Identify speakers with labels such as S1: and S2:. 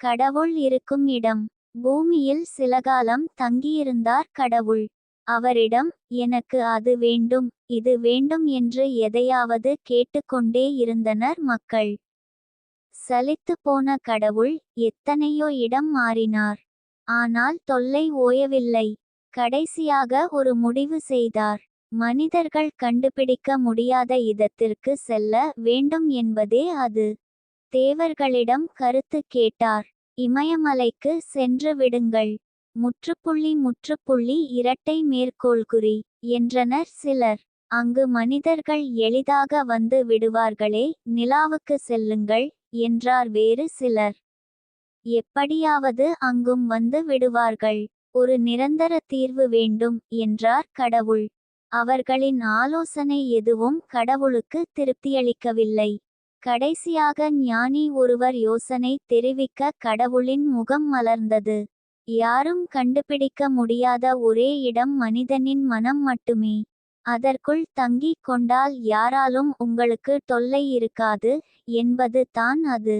S1: கடவுள் இருக்கும் இடம். பூமியில் சிலகாலம் தங்கியிருந்தார் கடவுள். அவரிடம் எனக்கு அது வேண்டும் இது வேண்டும் என்று எதையாவது கேட்டுக்கொண்டே இருந்தனர் மக்கள். சலித்து போன கடவுள் எத்தனையோ இடம் மாறினார். ஆனால் தொல்லை ஓயவில்லை. கடைசியாக ஒரு முடிவு செய்தார். மனிதர்கள் கண்டுபிடிக்க முடியாத இதத்திற்கு செல்ல வேண்டும் என்பதே அது. தேவர்களிடம் கருத்து கேட்டார். இமயமலைக்கு சென்று விடுங்கள். முற்றுப்புள்ளி முற்றுப்புள்ளி இரட்டை மேற்கோள்குறி என்றனர் சிலர். அங்கு மனிதர்கள் எளிதாக வந்து விடுவார்களே நிலாவுக்கு செல்லுங்கள் என்றார் வேறு சிலர். எப்படியாவது அங்கும் வந்து விடுவார்கள். ஒரு நிரந்தர தீர்வு வேண்டும் என்றார் கடவுள். அவர்களின் ஆலோசனை எதுவும் கடவுளுக்கு திருப்தியளிக்கவில்லை. கடைசியாக ஞானி ஒருவர் யோசனை தெரிவிக்க கடவுளின் முகம் மலர்ந்தது. யாரும் கண்டுபிடிக்க முடியாத ஒரே இடம் மனிதனின் மனம் மட்டுமே. அதற்குள் தங்கிக் கொண்டால் யாராலும் உங்களுக்கு தொல்லை இருக்காது என்பது தான் அது.